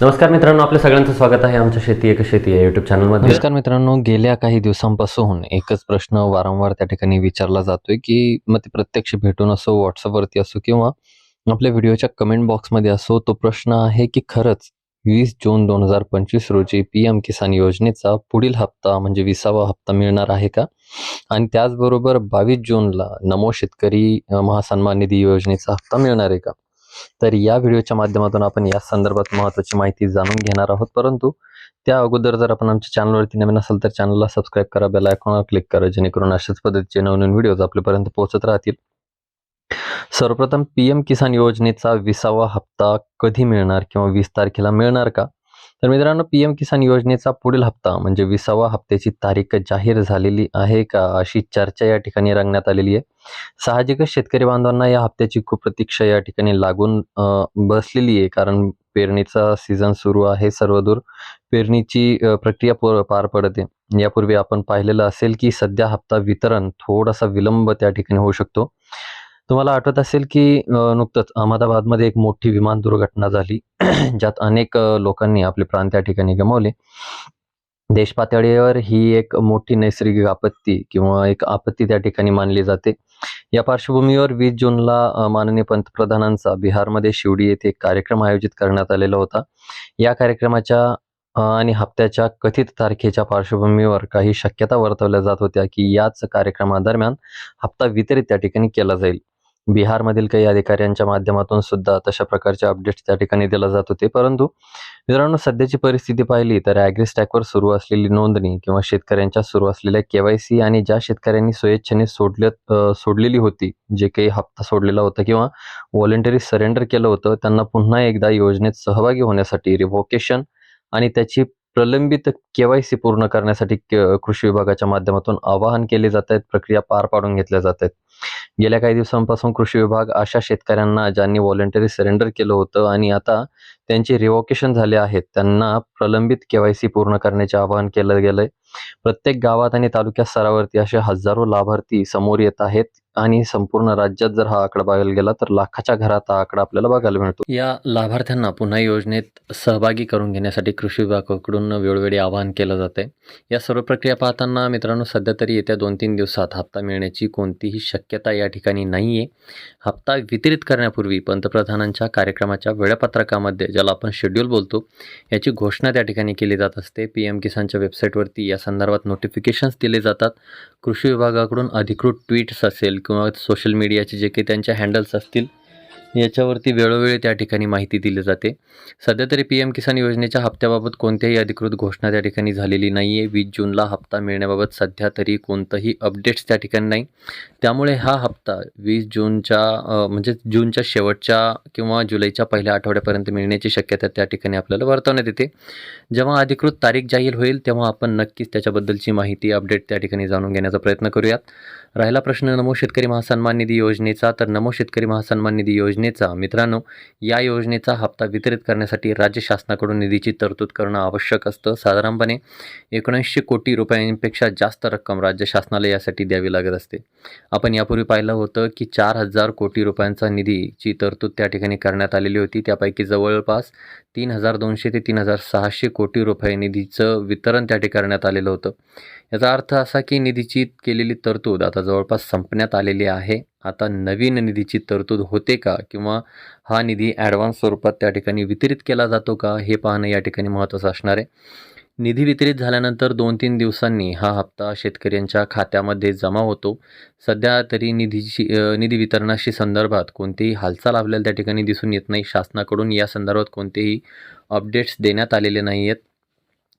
नमस्कार मित्रांनो आपल्या सगळ्यांचं स्वागत आहे आमच्या शेती एक शेती या युट्यूब चॅनलमध्ये नमस्कार मित्रांनो गेल्या काही दिवसांपासून एकच प्रश्न वारंवार त्या ठिकाणी विचारला जातोय की मग ते प्रत्यक्ष भेटून असो व्हॉट्सअपवरती असो किंवा आपल्या व्हिडिओच्या कमेंट बॉक्समध्ये असो तो प्रश्न आहे की खरंच वीस जून दोन हजार पंचवीस रोजी पी एम किसान योजनेचा पुढील हप्ता म्हणजे विसावा हप्ता मिळणार आहे का? आणि त्याचबरोबर बावीस जूनला नमो शेतकरी महासन्मान निधी योजनेचा हप्ता मिळणार आहे का? तर या व्हिडिओच्या माध्यमातून आपण या संदर्भात महत्त्वाची माहिती जाणून घेणार आहोत. परंतु त्या अगोदर जर आपण आमच्या चॅनलवरती नवीन असाल तर चॅनलला सबस्क्राईब करा बेल आयकॉनवर क्लिक करा जेणेकरून अशाच पद्धतीचे नवनवीन व्हिडिओज आपल्यापर्यंत पोहोचत राहतील. सर्वप्रथम पी एम किसान योजनेचा विसावा हप्ता कधी मिळणार किंवा वीस तारखेला मिळणार का? तर मित्रांनो पी एम किसान योजनेचा पुढील हप्ता म्हणजे विसावा हप्त्याची तारीख जाहीर झालेली आहे का अशी चर्चा या ठिकाणी रंगण्यात आलेली आहे. साहजिकच शेतकरी बांधवांना या हप्त्याची खूप प्रतीक्षा या ठिकाणी लागून बसलेली आहे. कारण पेरणीचा सीझन सुरू आहे सर्वदूर. पेरणीची प्रक्रिया पार पडते. यापूर्वी आपण पाहिलेलं असेल की सध्या हप्ता वितरण थोडासा विलंब त्या ठिकाणी होऊ शकतो. तुम्हाला आठवत असेल की नुकतंच अहमदाबादमध्ये एक मोठी विमान दुर्घटना झाली. ज्यात अनेक लोकांनी आपले प्राण त्या ठिकाणी गमावले. देश पातळीवर ही एक मोठी नैसर्गिक आपत्ती किंवा एक आपत्ती त्या ठिकाणी मानली जाते. या पार्श्वभूमीवर वीस जूनला माननीय पंतप्रधानांचा बिहारमध्ये शिवडी येथे एक कार्यक्रम आयोजित करण्यात आलेला होता. या कार्यक्रमाच्या आणि हप्त्याच्या कथित तारखेच्या पार्श्वभूमीवर काही शक्यता वर्तवल्या जात होत्या की याच कार्यक्रमादरम्यान हप्ता वितरित त्या ठिकाणी केला जाईल. बिहारमधील काही अधिकाऱ्यांच्या माध्यमातून सुद्धा तशा प्रकारचे अपडेट्स त्या ठिकाणी दिले जात होते. परंतु मित्रांनो सध्याची परिस्थिती पाहिली तर ॲग्रीस्टॅकवर सुरू असलेली नोंदणी किंवा शेतकऱ्यांच्या सुरू असलेल्या केवायसी आणि ज्या शेतकऱ्यांनी स्वेच्छेने सोडल्यात सोडलेली होती जे काही हप्ता सोडलेला होता किंवा व्हॉलेंटरी सरेंडर केलं होतं त्यांना पुन्हा एकदा योजनेत सहभागी होण्यासाठी रिव्होकेशन आणि त्याची प्रलंबित केवायसी पूर्ण करण्यासाठी कृषी विभागाच्या माध्यमातून आवाहन केले जात आहेत प्रक्रिया पार पाडून घेतल्या जात आहेत. गेल्या काही दिवसांपासून कृषी विभाग अशा शेतकऱ्यांना ज्यांनी व्हॉलेंटरी सरेंडर केलं होतं आणि आता त्यांचे रिवॉकेशन झाले आहेत त्यांना प्रलंबित केवायसी पूर्ण करण्याचे आवाहन केलं गेलंय. प्रत्येक गावात आणि तालुक्या स्तरावरती असे हजारो लाभार्थी समोर येत आहेत आणि संपूर्ण राज्यात जर हा आकडा बघायला गेला तर लाखाच्या घरात हा आकडा आपल्याला बघायला मिळतो. या लाभार्थ्यांना पुन्हा योजनेत सहभागी करून घेण्यासाठी कृषी विभागाकडून वेळोवेळी आवाहन केलं जात आहे या सर्व प्रक्रिया पाहताना मित्रांनो सध्या तरी येत्या दोन तीन दिवसात हप्ता मिळण्याची कोणतीही शक्यता या ठिकाणी नाही आहे हप्ता वितरित करण्यापूर्वी पंतप्रधानांच्या कार्यक्रमाच्या वेळापत्रकामध्ये ज्याला आपण शेड्यूल बोलतो याची घोषणा त्या ठिकाणी केली जात असते. पी एम किसानच्या वेबसाईटवरती या संदर्भात नोटिफिकेशन्स दिले जातात. कृषी विभागाकडून अधिकृत ट्विट्स असेल किंवा सोशल मीडियाचे जे काही त्यांच्या हँडल्स असतील याच्यावरती वेळोवेळी त्या ठिकाणी माहिती दिली जाते. सध्या तरी पी एम किसान योजनेच्या हप्त्याबाबत कोणत्याही अधिकृत घोषणा त्या ठिकाणी झालेली नाही आहे वीस जूनला हप्ता मिळण्याबाबत सध्या तरी कोणतंही अपडेट्स त्या ठिकाणी नाही. त्यामुळे हा हप्ता वीस जूनच्या म्हणजे जूनच्या शेवटच्या किंवा जुलैच्या पहिल्या आठवड्यापर्यंत मिळण्याची शक्यता त्या ठिकाणी आपल्याला वर्तवण्यात येते. जेव्हा अधिकृत तारीख जाहीर होईल तेव्हा आपण नक्कीच त्याच्याबद्दलची माहिती अपडेट त्या ठिकाणी जाणून घेण्याचा प्रयत्न करूयात. राहिला प्रश्न नमो शेतकरी महासन्मान निधी योजनेचा. तर नमो शेतकरी महासन्मान निधी योजने योजनेचा मित्रांनो या योजनेचा हप्ता वितरित करण्यासाठी राज्य शासनाकडून निधीची तरतूद करणं आवश्यक असतं. साधारणपणे एकोणऐंशी कोटी रुपयांपेक्षा जास्त रक्कम राज्य शासनाला यासाठी द्यावी लागत असते. आपण यापूर्वी पाहिलं होतं की चार हजार कोटी रुपयांचा निधीची तरतूद त्या ठिकाणी करण्यात आलेली होती. त्यापैकी जवळपास तीन हजार दोनशे ते तीन हजार सहाशे कोटी रुपये निधीचं वितरण त्या ठिकाणी करण्यात आलेलं होतं. याचा अर्थ असा की निधीची केलेली तरतूद आता जवळपास संपण्यात आलेली आहे. आता नवीन निधीची तरतूद होते का? किंवा हा निधी ॲडव्हान्स स्वरूपात त्या ठिकाणी वितरित केला जातो का? हे पाहणं या ठिकाणी महत्त्वाचं असणार आहे. निधी वितरित झाल्यानंतर दोन तीन दिवसांनी हा हप्ता शेतकऱ्यांच्या खात्यामध्ये जमा होतो. सध्या तरी निधीची निधी वितरणाशी संदर्भात कोणतीही हालचाल आपल्याला त्या ठिकाणी दिसून येत नाही. शासनाकडून या संदर्भात कोणतेही अपडेट्स देण्यात आलेले नाही आहेत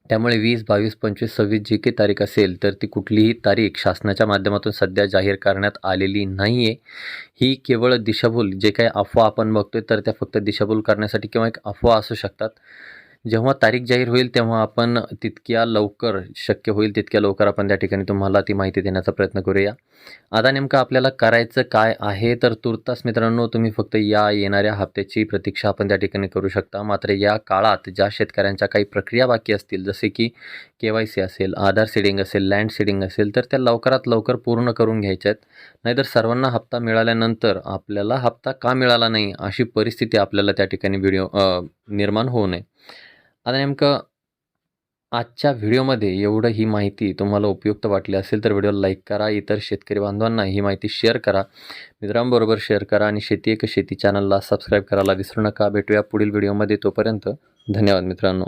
त्यामुळे वीस बावीस पंचवीस सव्वीस जी काही तारीख असेल तर ती कुठलीही तारीख शासनाच्या माध्यमातून सध्या जाहीर करण्यात आलेली नाही आहे ही केवळ दिशाभूल जे काही अफवा आपण बघतोय तर त्या फक्त दिशाभूल करण्यासाठी किंवा एक अफवा असू शकतात. जेव्हा तारीख जाहीर होईल तेव्हा आपण तितक्या लवकर शक्य होईल तितक्या लवकर आपण त्या ठिकाणी तुम्हाला ती माहिती देण्याचा प्रयत्न करूया. आता नेमकं आपल्याला करायचं काय आहे? तर तुर्तास मित्रांनो तुम्ही फक्त या येणाऱ्या हप्त्याची प्रतीक्षा आपण त्या ठिकाणी करू शकता. मात्र या काळात ज्या शेतकऱ्यांच्या काही प्रक्रिया बाकी असतील जसे की के वाय सी असेल आधार सीडिंग असेल लँड सीडिंग असेल तर त्या लवकरात लवकर पूर्ण करून घ्यायच्या आहेत. नाहीतर सर्वांना हप्ता मिळाल्यानंतर आपल्याला हप्ता का मिळाला नाही अशी परिस्थिती आपल्याला त्या ठिकाणी व्हिडिओ निर्माण होऊ नये. आता नेमकं आजच्या व्हिडिओमध्ये एवढं ही माहिती तुम्हाला उपयुक्त वाटली असेल तर व्हिडिओला लाईक करा इतर शेतकरी बांधवांना ही माहिती शेअर करा. मित्रांबरोबर शेअर करा आणि शेती एक शेती चॅनलला सबस्क्राईब करायला विसरू नका. भेटूया पुढील व्हिडिओमध्ये तोपर्यंत धन्यवाद मित्रांनो.